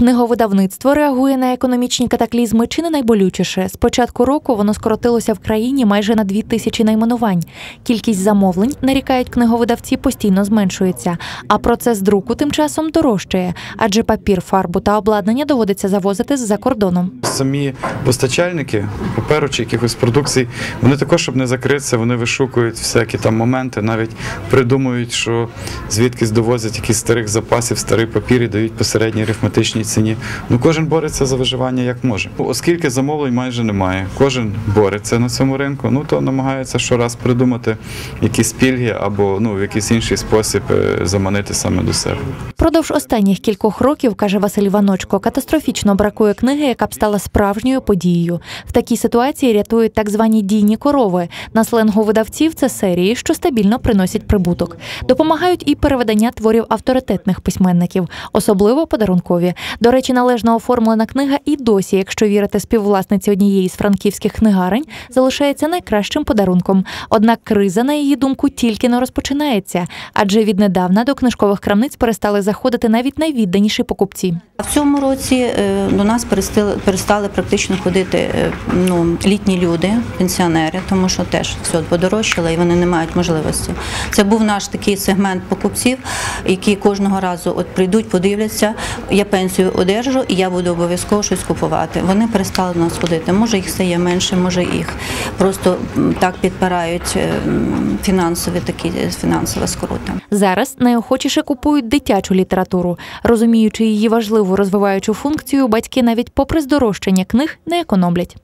Книговидавництво реагує на економічні катаклізми чи не найболючіше. З початку року воно скоротилося в країні майже на дві тисячі найменувань. Кількість замовлень, нарікають книговидавці, постійно зменшується, а процес друку тим часом дорожчає, адже папір, фарбу та обладнання доводиться завозити з-за кордоном. Самі постачальники паперу чи якихось продукцій, вони також, щоб не закритися, вони вишукують всякі там моменти, навіть придумують, що звідкись довозять якісь старих запасів, старий папір і дають по середній арифметичній ціні. Ну кожен бореться за виживання як може. Оскільки замовлень майже немає, кожен бореться на цьому ринку, ну то намагається щораз придумати якісь пільги або ну в якийсь інший спосіб е, заманити саме до себе. Продовж останніх кількох років, каже Василь Іваночко, катастрофічно бракує книги, яка б стала справжньою подією. В такій ситуації рятують так звані дійні корови. На сленгу видавців це серії, що стабільно приносять прибуток. Допомагають і переведення творів авторитетних письменників, особливо подарункові. До речі, належно оформлена книга і досі, якщо вірити співвласниці однієї з франківських книгарень, залишається найкращим подарунком. Однак криза, на її думку, тільки не розпочинається, адже віднедавна до книжкових крамниць перестали заходити навіть найвідданіші покупці. В цьому році е, до нас перестали, перестали практично ходити е, ну, літні люди, пенсіонери, тому що теж все подорожчало і вони не мають можливості. Це був наш такий сегмент покупців, які кожного разу от прийдуть, подивляться, я пенсію одержу і я буду обов'язково щось купувати. Вони перестали нас ходити. Може їх стає менше, може їх просто так підпирають е, фінансові такі фінансова скрута. Зараз найохочіше купують дитячу літературу, розуміючи її важливу розвиваючу функцію, батьки навіть попри здорожчання книг не економлять.